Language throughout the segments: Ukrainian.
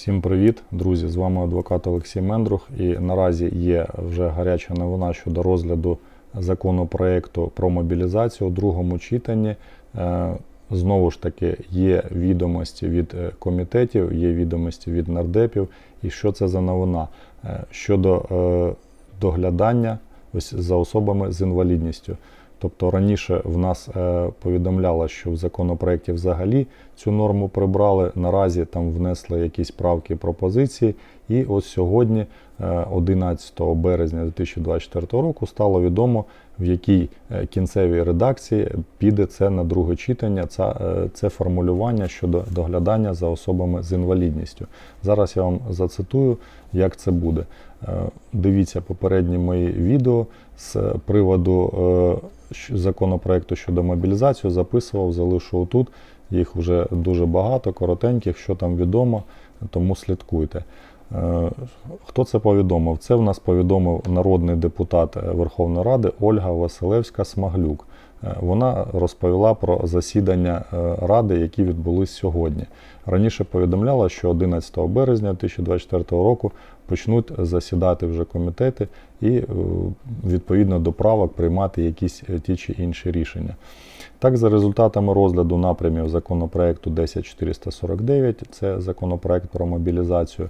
Всім привіт, друзі! З вами адвокат Олексій Мендрух. І наразі є вже гаряча новина щодо розгляду законопроекту про мобілізацію у другому читанні. Е, Знову ж таки, є відомості від е, комітетів, є відомості від нардепів. І що це за новина? Е, Щодо доглядання ось за особами з інвалідністю. Тобто раніше в нас е, повідомляло, що в законопроекті взагалі цю норму прибрали. Наразі там внесли якісь правки пропозиції. І ось сьогодні, е, 11 березня 2024 року, стало відомо, в якій е, кінцевій редакції піде це на друге читання. Це, е, це формулювання щодо доглядання за особами з інвалідністю. Зараз я вам зацитую, як це буде. Е, Дивіться попередні мої відео з приводу е, законопроекту щодо мобілізації. Записував, залишу отут. Їх вже дуже багато, коротеньких, що там відомо, тому слідкуйте. Хто це повідомив? Це в нас повідомив народний депутат е, Верховної Ради Ольга Василевська Смаглюк. Е, Вона розповіла про засідання е, ради, які відбулись сьогодні. Раніше повідомляла, що 11 березня 2024 року почнуть засідати вже комітети і відповідно до правок приймати якісь ті чи інші рішення. Так, за результатами розгляду напрямів законопроекту 10449, це законопроект про мобілізацію,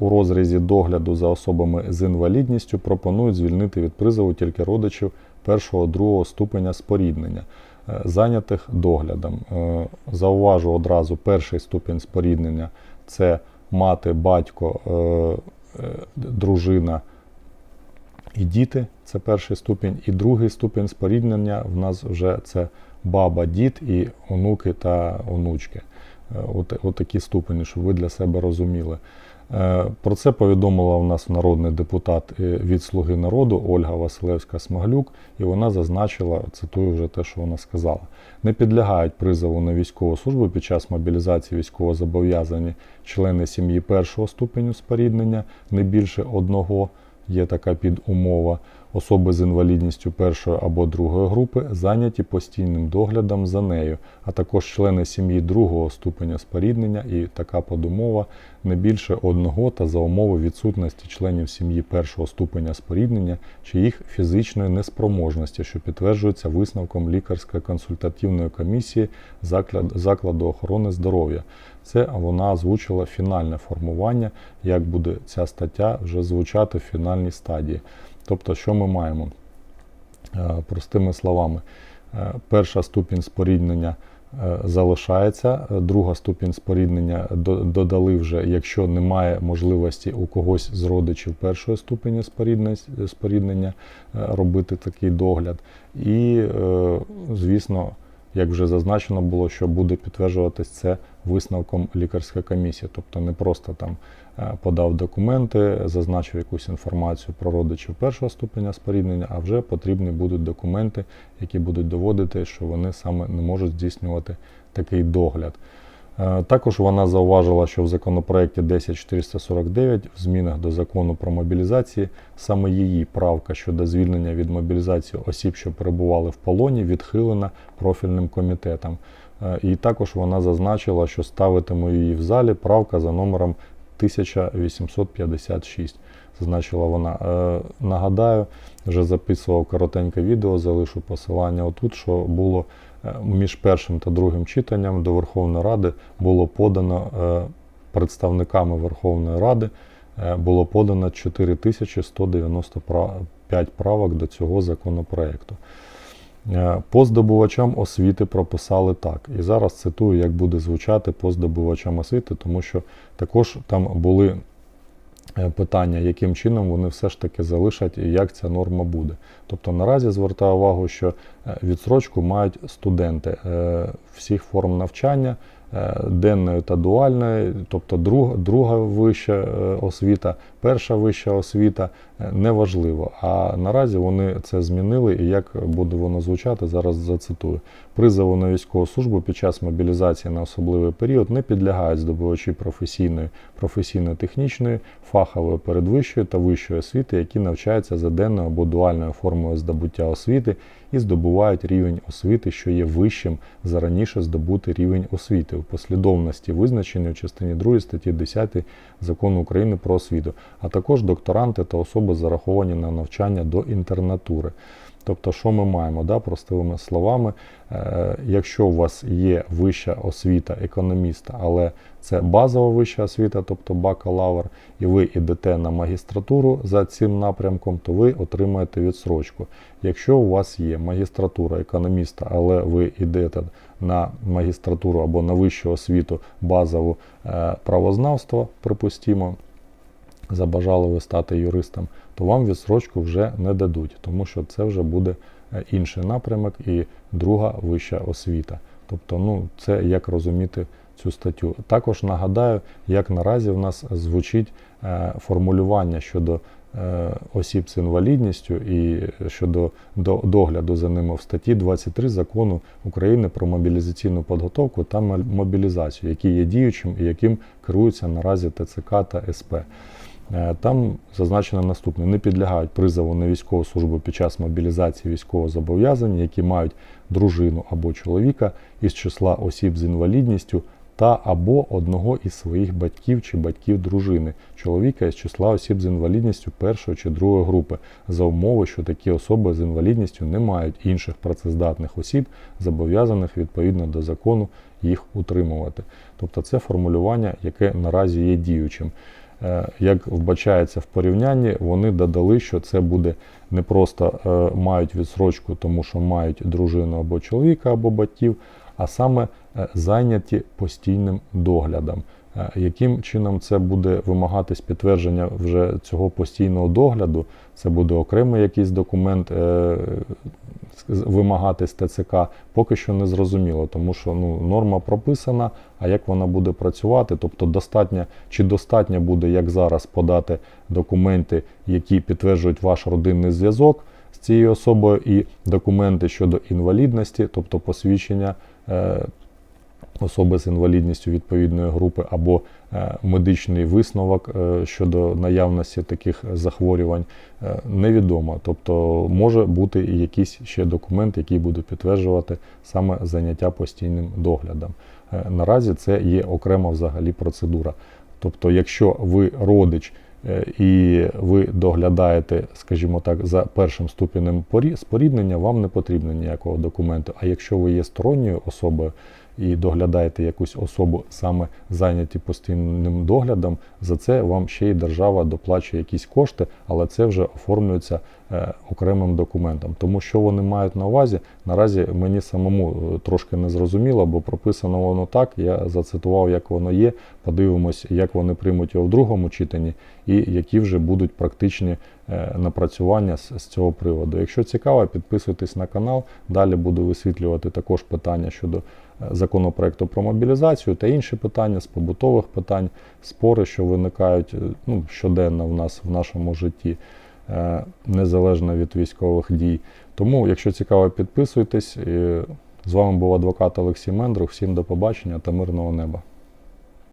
у розрізі догляду за особами з інвалідністю пропонують звільнити від призову тільки родичів першого другого ступеня споріднення, е, зайнятих доглядом. Е, Зауважу одразу, перший ступінь споріднення це мати, батько, е, е, дружина і діти це перший ступінь. І другий ступінь споріднення в нас вже це баба, дід і онуки та онучки. Е, От, от такі ступені, щоб ви для себе розуміли. Е, Про це повідомила у нас народний депутат е, від Слуги народу Ольга Василевська Смаглюк, і вона зазначила, цитую вже те, що вона сказала: не підлягають призову на військову службу під час мобілізації військовозобов'язані члени сім'ї першого ступеню споріднення, не більше одного є така підумова. Особи з інвалідністю першої або другої групи зайняті постійним доглядом за нею, а також члени сім'ї другого ступеня споріднення і така подумова не більше одного та за умови відсутності членів сім'ї першого ступеня споріднення чи їх фізичної неспроможності, що підтверджується висновком лікарської консультативної комісії закладу охорони здоров'я. Це вона озвучила фінальне формування, як буде ця стаття вже звучати в фінальній стадії. Тобто, що ми маємо? Е, Простими словами, е, перша ступінь споріднення е, залишається, друга ступінь споріднення додали вже, якщо немає можливості у когось з родичів першої ступені споріднення робити такий догляд. І, звісно, як вже зазначено було, що буде підтверджуватись це висновком лікарська комісія, тобто не просто там е, подав документи, зазначив якусь інформацію про родичів першого ступеня споріднення, а вже потрібні будуть документи, які будуть доводити, що вони саме не можуть здійснювати такий догляд. Е, Також вона зауважила, що в законопроекті 10449 в змінах до закону про мобілізацію саме її правка щодо звільнення від мобілізації осіб, що перебували в полоні, відхилена профільним комітетом. Е, І також вона зазначила, що ставитиме її в залі правка за номером 1856. Зазначила вона. Е, Нагадаю, вже записував коротеньке відео, залишу посилання отут, що було між першим та другим читанням до Верховної Ради було подано е, представниками Верховної Ради е, було подано 4195 правок до цього законопроекту. Е, По здобувачам освіти прописали так. І зараз цитую, як буде звучати по здобувачам освіти, тому що також там були е, питання, яким чином вони все ж таки залишать і як ця норма буде. Тобто наразі звертаю увагу, що е, відсрочку мають студенти е, всіх форм навчання, е, денної та дуальної, тобто друга друга вища е, освіта перша вища освіта, е, неважливо. А наразі вони це змінили, і як буде воно звучати, зараз зацитую. Призову на військову службу під час мобілізації на особливий період не підлягають здобувачі професійної, професійно-технічної, фахової передвищої та вищої освіти, які навчаються за денною або дуальною формою здобуття освіти і здобувають рівень освіти, що є вищим за раніше здобутий рівень освіти у послідовності, визначеної в частині 2 статті 10 закону України про освіту, а також докторанти та особи зараховані на навчання до інтернатури. Тобто, що ми маємо, да, простими словами, е, якщо у вас є вища освіта економіста, але це базова вища освіта, тобто бакалавр, і ви йдете на магістратуру за цим напрямком, то ви отримаєте відсрочку. Якщо у вас є магістратура економіста, але ви йдете на магістратуру або на вищу освіту базову е, правознавства, припустімо, забажали ви стати юристом, то вам відсрочку вже не дадуть, тому що це вже буде е, інший напрямок і друга вища освіта. Тобто, ну, це як розуміти цю статтю. Також нагадаю, як наразі в нас звучить е, формулювання щодо е, осіб з інвалідністю і щодо догляду за ними в статті 23 закону України про мобілізаційну підготовку та мо- мобілізацію, який є діючим і яким керуються наразі ТЦК та СП. Е, Там зазначено наступне: не підлягають призову на військову службу під час мобілізації військовозобов'язані, які мають дружину або чоловіка із числа осіб з інвалідністю та або одного із своїх батьків чи батьків дружини, чоловіка із числа осіб з інвалідністю першої чи другої групи, за умови, що такі особи з інвалідністю не мають інших працездатних осіб, зобов'язаних відповідно до закону їх утримувати. Тобто це формулювання, яке наразі є діючим. Е, Як вбачається в порівнянні, вони додали, що це буде не просто е, мають відсрочку, тому що мають дружину або чоловіка, або батьків, а саме е, зайняті постійним доглядом. Е, Яким чином це буде вимагатись підтвердження вже цього постійного догляду? Це буде окремий якийсь документ е, вимагати з ТЦК, поки що не зрозуміло, тому що ну, норма прописана, а як вона буде працювати, тобто достатньо, чи достатньо буде, як зараз, подати документи, які підтверджують ваш родинний зв'язок з цією особою, і документи щодо інвалідності, тобто посвідчення. Особи з інвалідністю відповідної групи або е, медичний висновок е, щодо наявності таких захворювань е, невідомо. Тобто може бути і якийсь ще документ, який буде підтверджувати саме заняття постійним доглядом. Наразі це є окрема взагалі процедура. Тобто, якщо ви родич і ви доглядаєте, скажімо так, за першим ступенем споріднення, вам не потрібно ніякого документу. А якщо ви є сторонньою особою і доглядаєте якусь особу саме зайняті постійним доглядом, за це вам ще й держава доплачує якісь кошти, але це вже оформлюється е, окремим документом. Тому що вони мають на увазі, наразі мені самому е, трошки не зрозуміло, бо прописано воно так. Я зацитував, як воно є. Подивимось, як вони приймуть його в другому читанні, і які вже будуть практичні напрацювання з, цього приводу. Якщо цікаво, підписуйтесь на канал. Далі буду висвітлювати також питання щодо е, законопроекту про мобілізацію та інші питання з побутових питань, спори, що виникають е, ну, щоденно в нас в нашому житті, е, незалежно від військових дій. Тому, якщо цікаво, підписуйтесь. З вами був адвокат Олексій Мендрух. Всім до побачення та мирного неба.